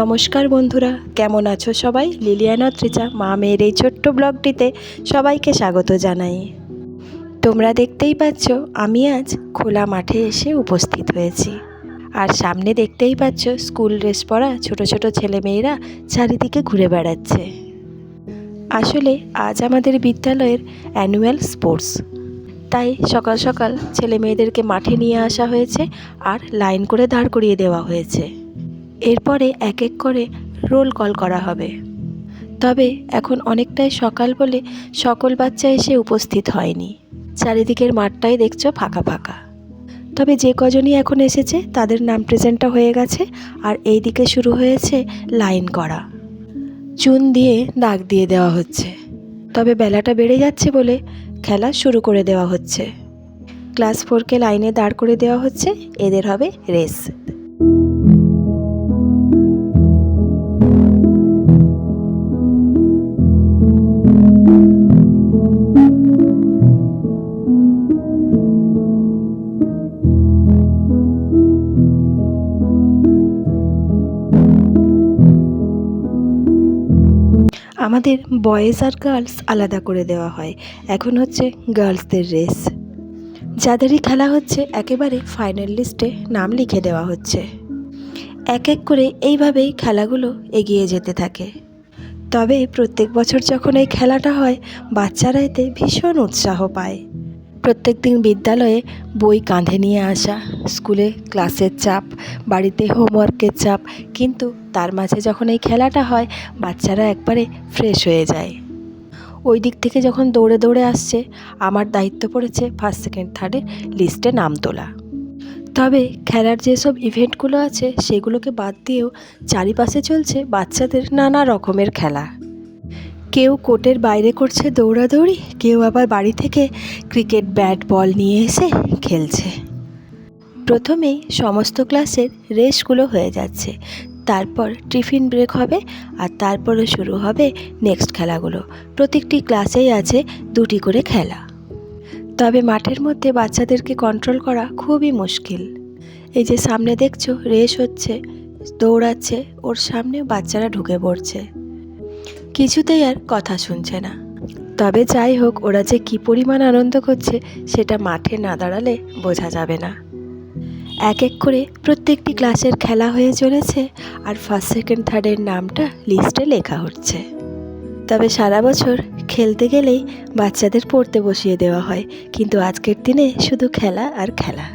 নমস্কার বন্ধুরা, কেমন আছো সবাই? লিলিয়ানা ত্রিচা, মা মেয়ের এই ছোট্ট ব্লগটিতে সবাইকে স্বাগত জানাই। তোমরা দেখতেই পাচ্ছ, আমি আজ খোলা মাঠে এসে উপস্থিত হয়েছি। আর সামনে দেখতেই পাচ্ছ, স্কুল ড্রেস পরা ছোট ছোট ছেলেমেয়েরা চারিদিকে ঘুরে বেড়াচ্ছে। আসলে আজ আমাদের বিদ্যালয়ের অ্যানুয়াল স্পোর্টস। তাই সকাল সকাল ছেলে মেয়েদেরকে মাঠে নিয়ে আসা হয়েছে আর লাইন করে দাঁড় করিয়ে দেওয়া হয়েছে। এরপরে এক এক করে রোল কল করা হবে। তবে এখন অনেকটাই সকাল বলে সকল বাচ্চা এসে উপস্থিত হয়নি। চারিদিকের মাঠটাই দেখছ ফাঁকা ফাঁকা। তবে যে কজনই এখন এসেছে, তাদের নাম প্রেজেন্টটা হয়ে গেছে আর এই দিকে শুরু হয়েছে লাইন করা। চুন দিয়ে দাগ দিয়ে দেওয়া হচ্ছে। তবে বেলাটা বেড়ে যাচ্ছে বলে খেলা শুরু করে দেওয়া হচ্ছে। ক্লাস ফোরকে লাইনে দাঁড় করে দেওয়া হচ্ছে। এদের হবে রেস। আমাদের বয়েজ আর গার্লস আলাদা করে দেওয়া হয়। এখন হচ্ছে গার্লসদের রেস। যাদেরই খেলা হচ্ছে, একেবারে ফাইনাল লিস্টে নাম লিখে দেওয়া হচ্ছে। এক এক করে এইভাবেই খেলাগুলো এগিয়ে যেতে থাকে। তবে প্রত্যেক বছর যখন এই খেলাটা হয়, বাচ্চারা এতে ভীষণ উৎসাহ পায়। প্রত্যেক দিন বিদ্যালয়ে বই কাঁধে নিয়ে আসা, স্কুলে ক্লাসের চাপ, বাড়িতে হোমওয়ার্কের চাপ, কিন্তু তার মাঝে যখন এই খেলাটা হয়, বাচ্চারা একবারে ফ্রেশ হয়ে যায়। ওই দিক থেকে যখন দৌড়ে দৌড়ে আসছে, আমার দায়িত্ব পড়েছে ফার্স্ট সেকেন্ড থার্ডের লিস্টে নাম তোলা। তবে খেলার যেসব ইভেন্টগুলো আছে, সেগুলোকে বাদ দিয়েও চারিপাশে চলছে বাচ্চাদের নানা রকমের খেলা। কেউ কোর্টের বাইরে করছে দৌড়াদৌড়ি, কেউ আবার বাড়ি থেকে ক্রিকেট, ব্যাট, বল নিয়ে এসে খেলছে। প্রথমেই সমস্ত ক্লাসের রেসগুলো হয়ে যাচ্ছে। তারপর টিফিন ব্রেক হবে আর তারপরে শুরু হবে নেক্সট খেলাগুলো। প্রত্যেকটি ক্লাসেই আছে দুটি করে খেলা। তবে মাঠের মধ্যে বাচ্চাদেরকে কন্ট্রোল করা খুবই মুশকিল। এই যে সামনে দেখছ, রেস হচ্ছে, দৌড়াচ্ছে, ওর সামনে বাচ্চারা ঢুকে পড়ছে। কিছুতেই আর কথা শুনছে না। তবে যাই হোক, ওরা যে কী পরিমাণ আনন্দ করছে, সেটা মাঠে না দাঁড়ালে বোঝা যাবে না। এক এক করে প্রত্যেকটি ক্লাসের খেলা হয়ে চলেছে আর ফার্স্ট সেকেন্ড থার্ডের নামটা লিস্টে লেখা হচ্ছে। তবে সারা বছর খেলতে গেলেই বাচ্চাদের পড়তে বসিয়ে দেওয়া হয়, কিন্তু আজকের দিনে শুধু খেলা আর খেলা।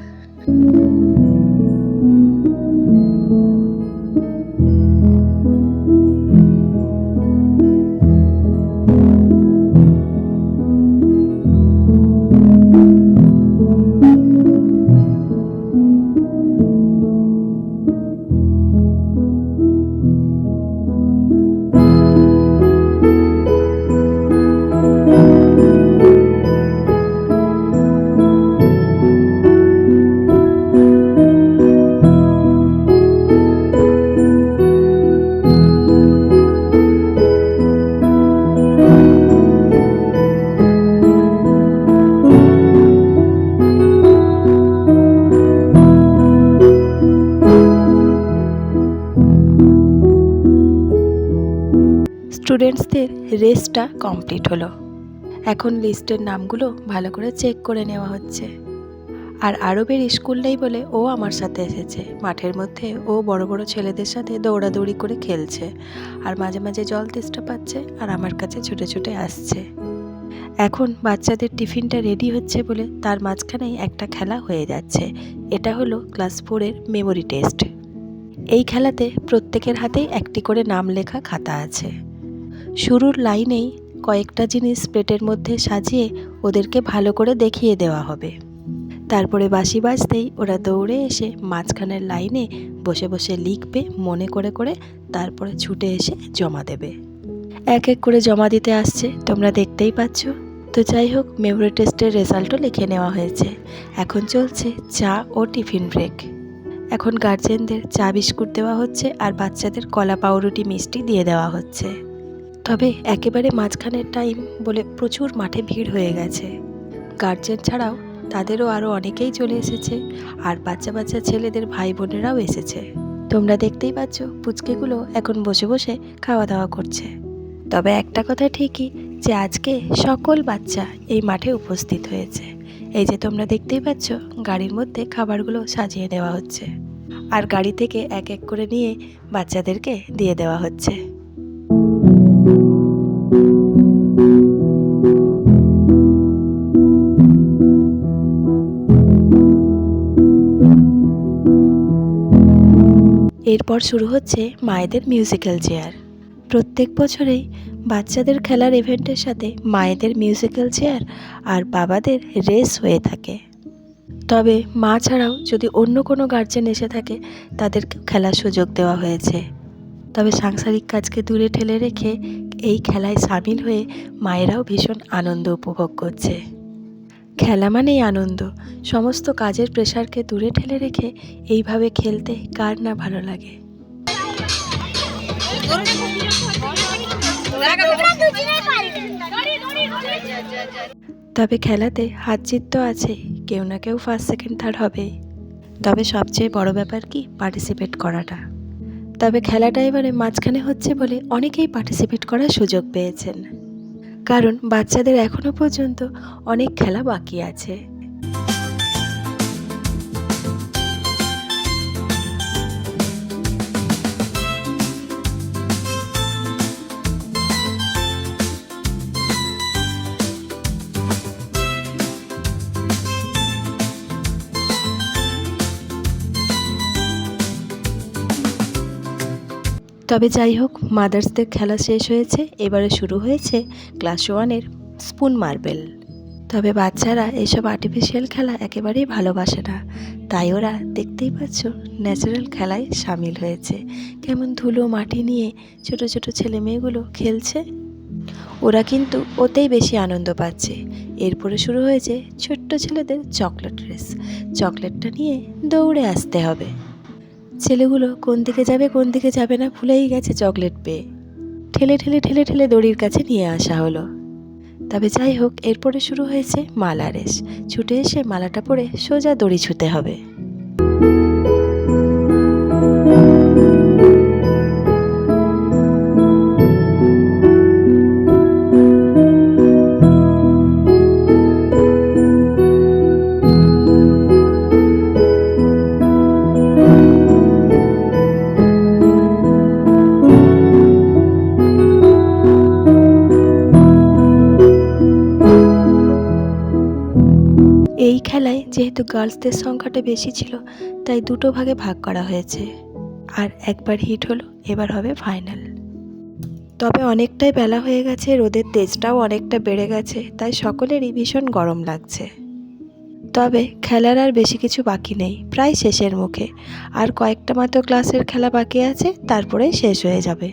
স্টুডেন্টসদের রেসটা কমপ্লিট হলো। এখন লিস্টের নামগুলো ভালো করে চেক করে নেওয়া হচ্ছে। আর আরবের স্কুল নেই বলে ও আমার সাথে এসেছে। মাঠের মধ্যে ও বড় বড় ছেলেদের সাথে দৌড়াদৌড়ি করে খেলছে। আর মাঝে মাঝে জল তেষ্টা পাচ্ছে আর আমার কাছে ছুটে ছুটে আসছে। এখন বাচ্চাদের টিফিনটা রেডি হচ্ছে বলে তার মাঝখানেই একটা খেলা হয়ে যাচ্ছে। এটা হলো ক্লাস ফোরের মেমোরি টেস্ট এই খেলাতে প্রত্যেকের হাতেই একটি করে নাম লেখা খাতা আছে। শুরুর লাইনেই কয়েকটা জিনিস প্লেটের মধ্যে সাজিয়ে ওদেরকে ভালো করে দেখিয়ে দেওয়া হবে। তারপরে বাঁশি বাজতেই ওরা দৌড়ে এসে মাঝখানের লাইনে বসে বসে লিখবে, মনে করে করে তারপরে ছুটে এসে জমা দেবে। এক এক করে জমা দিতে আসছে, তোমরা দেখতেই পাচ্ছ। তো যাই হোক মেমোরি টেস্টের রেজাল্টও লিখে নেওয়া হয়েছে। এখন চলছে চা ও টিফিন ব্রেক এখন গার্জেনদের চা বিস্কুট দেওয়া হচ্ছে আর বাচ্চাদের কলা পাউরুটি মিষ্টি দিয়ে দেওয়া হচ্ছে। তবে একেবারে মাঝখানের টাইম বলে প্রচুর মাঠে ভিড় হয়ে গেছে। গার্জেন ছাড়াও তাদেরও আরও অনেকেই চলে এসেছে আর বাচ্চা বাচ্চা ছেলেদের ভাই বোনেরাও এসেছে। তোমরা দেখতেই পাচ্ছ পুচকেগুলো এখন বসে বসে খাওয়া দাওয়া করছে। তবে একটা কথা ঠিকই যে আজকে সকল বাচ্চা এই মাঠে উপস্থিত হয়েছে। এই যে তোমরা দেখতেই পাচ্ছ গাড়ির মধ্যে খাবারগুলো সাজিয়ে দেওয়া হচ্ছে। আর গাড়ি থেকে এক এক করে নিয়ে বাচ্চাদেরকে দিয়ে দেওয়া হচ্ছে। এরপর শুরু হচ্ছে মায়েদের মিউজিক্যাল চেয়ার প্রত্যেক বছরেই বাচ্চাদের খেলার ইভেন্টের সাথে মায়েদের মিউজিক্যাল চেয়ার আর বাবাদের রেস হয়ে থাকে। তবে মা ছাড়াও যদি অন্য কোনো গার্জেন এসে থাকে, তাদেরকে খেলার সুযোগ দেওয়া হয়েছে। তবে সাংসারিক কাজকে দূরে ঠেলে রেখে এই খেলায় সামিল হয়ে মায়েরাও ভীষণ আনন্দ উপভোগ করছে। খেলা মানেই আনন্দ। সমস্ত কাজের প্রেশারকে দূরে ঠেলে রেখে এইভাবে খেলতে কার না ভালো লাগে? তবে খেলাতে হার জিত তো আছে, কেউ না কেউ ফার্স্ট সেকেন্ড থার্ড হবেই। তবে সবচেয়ে বড় ব্যাপার কি পার্টিসিপেট করাটা। তবে খেলাটা এবারে মাঝখানে হচ্ছে বলে অনেকেই পার্টিসিপেট করার সুযোগ পেয়েছেন। কারণ বাচ্চাদের এখনও পর্যন্ত অনেক খেলা বাকি আছে। তবে যাই হোক, মাদার্সদের খেলা শেষ হয়েছে, এবারে শুরু হয়েছে ক্লাস ওয়ানের স্পুন মার্বেল। তবে বাচ্চারা এসব আর্টিফিশিয়াল খেলা একেবারেই ভালোবাসে না। তাই ওরা দেখতেই পাচ্ছ ন্যাচারাল খেলায় সামিল হয়েছে। কেমন ধুলো মাটি নিয়ে ছোট ছোট ছেলে মেয়েগুলো খেলছে। ওরা কিন্তু ওতেই বেশি আনন্দ পাচ্ছে। এরপরে শুরু হয়েছে ছোট্ট ছেলেদের চকলেট রেস চকলেটটা নিয়ে দৌড়ে আসতে হবে। ছেলেগুলো কোন দিকে যাবে, কোন দিকে যাবে না ভুলেই গেছে চকলেট পেয়ে। ঠেলে ঠেলে ঠেলে ঠেলে দড়ির কাছে নিয়ে আসা হলো। তবে যাই হোক, এরপরে শুরু হয়েছে মালা রেস ছুটে এসে মালাটা পরে সোজা দড়ি ছুতে হবে। যেহেতু গার্লসদের সংখ্যাটা বেশি ছিল, তাই দুটো ভাগে ভাগ করা হয়েছে। আর একবার হিট হলো, এবার হবে ফাইনাল। তবে অনেকটাই বেলা হয়ে গেছে, রোদের তেজটাও অনেকটা বেড়ে গেছে, তাই সকলেরই ভীষণ গরম লাগছে। তবে খেলার আর বেশি কিছু বাকি নেই, প্রায় শেষের মুখে। আর কয়েকটা মাত্র ক্লাসের খেলা বাকি আছে তারপরে শেষ হয়ে যাবে।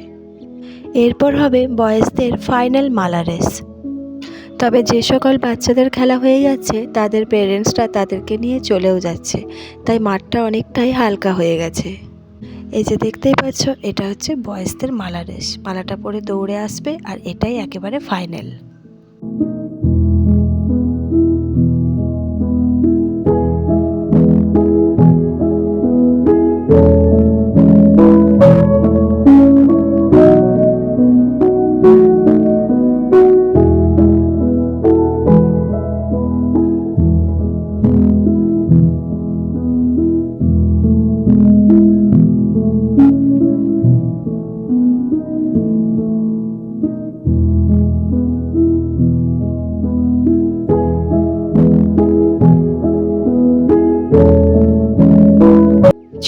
এরপর হবে বয়েজদের ফাইনাল মালা রেস। তবে যে সকল বাচ্চাদের খেলা হয়ে যাচ্ছে, তাদের পেরেন্টসরা তাদেরকে নিয়ে চলেও যাচ্ছে। তাই মাঠটা অনেকটাই হালকা হয়ে গেছে। এই যে দেখতেই পাচ্ছ, এটা হচ্ছে বয়সদের মালা রেস মালাটা পরে দৌড়ে আসবে আর এটাই একেবারে ফাইনাল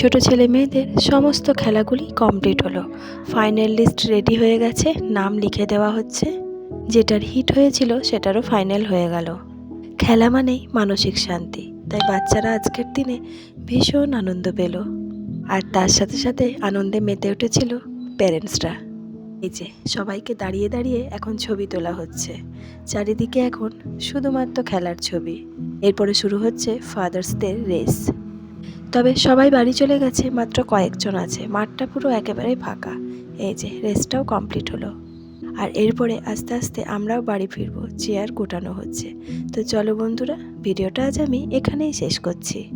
ছোট ছেলে মেয়েদের সমস্ত খেলাগুলি কমপ্লিট হলো। ফাইনাল লিস্ট রেডি হয়ে গেছে, নাম লিখে দেওয়া হচ্ছে। যেটার হিট হয়েছিল সেটারও ফাইনাল হয়ে গেল। খেলা মানেই মানসিক শান্তি, তাই বাচ্চারা আজকের দিনে ভীষণ আনন্দ পেল। আর তার সাথে সাথে আনন্দে মেতে উঠেছিল প্যারেন্টসরা এই যে, সবাইকে দাঁড়িয়ে দাঁড়িয়ে এখন ছবি তোলা হচ্ছে। চারিদিকে এখন শুধুমাত্র খেলার ছবি। এরপরে শুরু হচ্ছে ফাদার্সদের রেস তবে সবাই বাড়ি চলে গেছে, মাত্র কয়েকজন আছে। মাঠটা পুরো একেবারেই ফাঁকা। এই যে, রেস্টটাও কমপ্লিট হলো। আর এরপরে আস্তে আস্তে আমরাও বাড়ি ফিরবো, চেয়ার গোটানো হচ্ছে। তো চলো বন্ধুরা, ভিডিওটা আজ আমি এখানেই শেষ করছি।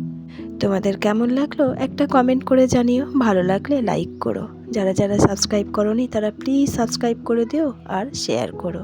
তোমাদের কেমন লাগল একটা কমেন্ট করে জানিও। ভালো লাগলে লাইক করো। যারা যারা সাবস্ক্রাইব করনি, তারা প্লিজ সাবস্ক্রাইব করে দিও আর শেয়ার করো।